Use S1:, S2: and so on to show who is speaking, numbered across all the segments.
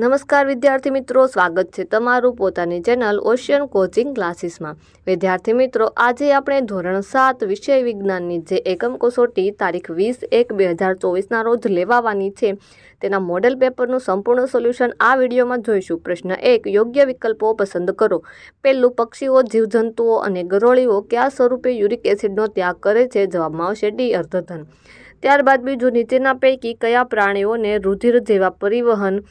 S1: નમસ્કાર વિદ્યાર્થી મિત્રો, સ્વાગત છે તમારું પોતાની ચેનલ ઓશિયન કોચિંગ ક્લાસીસમાં વિદ્યાર્થી મિત્રો, આજે આપણે ધોરણ સાત વિષય વિજ્ઞાનની જે એકમ કસોટી તારીખ વીસ એક બે હજાર ચોવીસના રોજ લેવાવાની છે, તેના મોડેલ પેપરનું સંપૂર્ણ સોલ્યુશન આ વિડીયોમાં જોઈશું. પ્રશ્ન એક, યોગ્ય વિકલ્પો પસંદ કરો. પહેલું, પક્ષીઓ, જીવજંતુઓ અને ગરોળીઓ કયા સ્વરૂપે યુરિક એસિડનો ત્યાગ કરે છે? જવાબમાં આવશે ડી, અર્ધધન. ત્યારબાદ બીજું, નીચેના પૈકી કયા પ્રાણીઓને રુધિર જેવા પરિવહન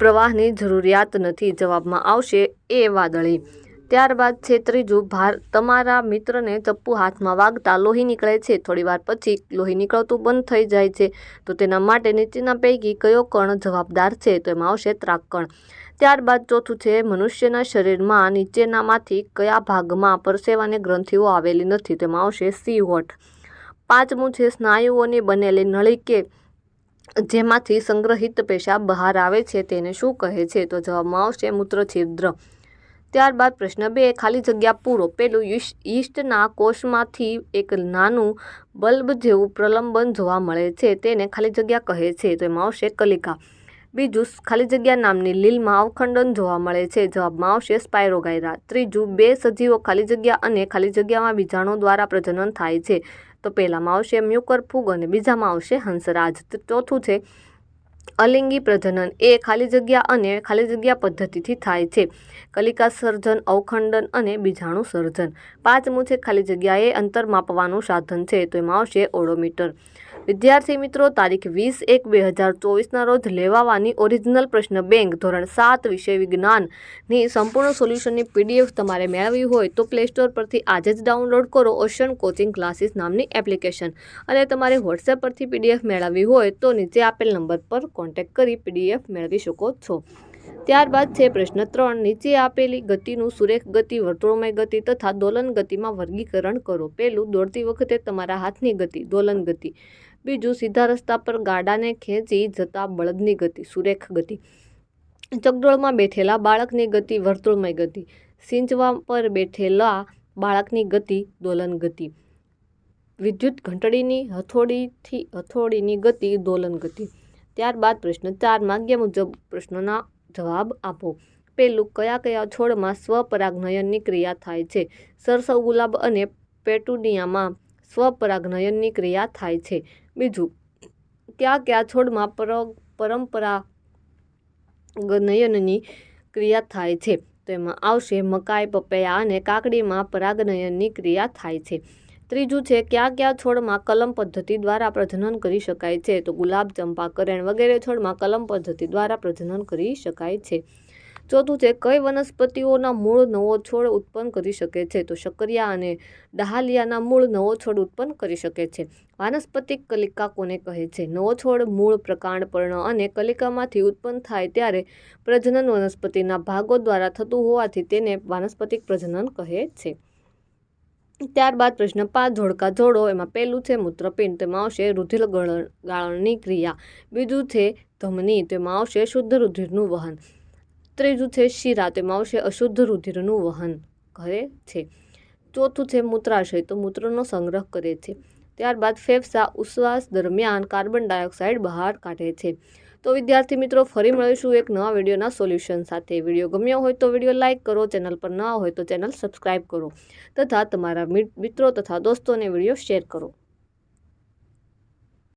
S1: પ્રવાહની જરૂરિયાત નથી, જવાબમાં આવશે એ વાદળી. ત્યારબાદ છે ત્રીજું, ભાર તમારા મિત્રને ચપ્પુ હાથમાં વાગતા લોહી નીકળે છે. થોડીવાર પછી લોહી નીકળતું બંધ થઈ જાય છે. તો તેના માટે નીચેના પૈકી કયો કણ જવાબદાર છે? તો એમાં આવશે ત્રાકકણ. ત્યારબાદ ચોથું છે, મનુષ્યના શરીરમાં નીચેનામાંથી કયા ભાગમાં પરસેવાની ગ્રંથિઓ આવેલી નથી? તેમાં આવશે સી હોટ પાંચમું છે, સ્નાયુઓની બનેલી નળી કે જેમાંથી સંગ્રહિત પેશાબ બહાર આવે છે તેને શું કહે છે? તો જવાબમાં આવશે મૂત્ર છિદ્ર ત્યારબાદ પ્રશ્ન બે, ખાલી જગ્યા પૂરો. પેલું ઈસ્ટના કોષમાંથી એક નાનું બલ્બ જેવું પ્રલંબન જોવા મળે છે, તેને ખાલી જગ્યા કહે છે, તો એમાં આવશે કલિકા. બીજું, ખાલી જગ્યા નામની લીલમાં અવખંડન જોવા મળે છે, જવાબમાં આવશે સ્પાયરોગાયરા. ત્રીજું, બે સજીવો ખાલી જગ્યા અને ખાલી જગ્યામાં બીજાણુ દ્વારા પ્રજનન થાય છે. તો પહેલામાં આવશે મ્યુકર ફૂગ અને બીજામાં આવશે હંસરાજ. ચોથું છે, અલિંગી પ્રજનન. એ ખાલી જગ્યા અને ખાલી જગ્યા પદ્ધતિથી થાય છે. કલિકા સર્જન, અવખંડન અને બીજાણુ સર્જન. પાંચમું છે, ખાલી જગ્યાએ અંતર માપવાનું સાધન છે, તો એમાં આવશે ઓડોમીટર. વિદ્યાર્થી મિત્રો, તારીખ વીસ એક બે હજાર ચોવીસના રોજ લેવાવાની ઓરિજિનલ પ્રશ્ન બેંક ધોરણ સાત વિષય વિજ્ઞાનની સંપૂર્ણ સોલ્યુશનની પીડીએફ તમારે મેળવવી હોય તો પ્લે સ્ટોર પરથી આજે જ ડાઉનલોડ કરો ઓશન કોચિંગ ક્લાસીસ નામની એપ્લિકેશન. અને તમારે વોટ્સએપ પરથી પીડીએફ મેળવવી હોય તો નીચે આપેલ નંબર પર કોન્ટેક્ટ કરી પીડીએફ મેળવી શકો છો. ત્યારબાદ છે પ્રશ્ન ત્રણ. નીચે આપેલી ગતિનું સુરેખ ગતિ, વર્તુળમય ગતિ તથા દોલન ગતિમાં વર્ગીકરણ કરો. પહેલું, દોડતી વખતે તમારા હાથની ગતિ, દોલન ગતિ. બીજું, સીધા રસ્તા પર ગાડાને ખેંચી જતા બળદની ગતિ, સુરેખ ગતિ. ચકડોળમાં બેઠેલા બાળકની ગતિ, વર્તુળમય ગતિ. સિંચવા પર બેઠેલા બાળકની ગતિ, દોલન ગતિ. વિદ્યુત ઘંટડીની હથોડીથી હથોડીની ગતિ, દોલન ગતિ. ત્યારબાદ પ્રશ્ન ચાર માગ્યા મુજબ પ્રશ્નોના જવાબ આપો. પહેલું કયા કયા છોડમાં સ્વપરાગનયનની ક્રિયા થાય છે? સરસવ ગુલાબ અને પેટુનિયામાં સ્વપરાગનયનની ક્રિયા થાય છે. બીજું, કયા કયા છોડમાં પર પરંપરા નયનની ક્રિયા થાય છે? તેમાં આવશે મકાઈ, પપૈયા અને કાકડીમાં પરાગનયનની ક્રિયા થાય છે. ત્રીજું છે, કયા કયા છોડમાં કલમ પદ્ધતિ દ્વારા પ્રજનન કરી શકાય છે? તો ગુલાબ ચંપા કરેણ વગેરે છોડમાં કલમ પદ્ધતિ દ્વારા પ્રજનન કરી શકાય છે. ચોથું છે, કઈ વનસ્પતિઓના મૂળ નવો છોડ ઉત્પન્ન કરી શકે છે? તો શકરિયા અને ડહાલિયાના મૂળ નવો છોડ ઉત્પન્ન કરી શકે છે. વાનસ્પતિક કલિકા કોને કહે છે? નવો છોડ મૂળ પ્રકાંડ પર્ણ અને કલિકામાંથી ઉત્પન્ન થાય ત્યારે પ્રજનન વનસ્પતિના ભાગો દ્વારા થતું હોવાથી તેને વાનસ્પતિક પ્રજનન કહે છે. ત્યારબાદ પ્રશ્ન પાંચ ધોળકા જોડો એમાં પહેલું છે મૂત્રપિંડ તેમાં આવશે રુધિર ગાળણની ક્રિયા. બીજું છે ધમની, તેમાં આવશે શુદ્ધ રુધિરનું વહન. ત્રીજું છે શિરા, તેમાં આવશે અશુદ્ધ રુધિરનું વહન. કરે છે. ચોથું છે મૂત્રાશય, તો મૂત્રનો સંગ્રહ કરે છે. ત્યારબાદ ફેફસા, ઉશ્વાસ દરમિયાન કાર્બન ડાયોક્સાઇડ બહાર કાઢે છે. તો વિદ્યાર્થી મિત્રો, ફરી મળીશું એક નવા વિડીયોના સોલ્યુશન સાથે. વીડિયો ગમ્યો હોય તો વીડિયો લાઇક કરો, ચેનલ પર ન હોય તો ચેનલ સબસ્ક્રાઈબ કરો તથા તમારા મિત્રો તથા દોસ્તોને વીડિયો શેર કરો.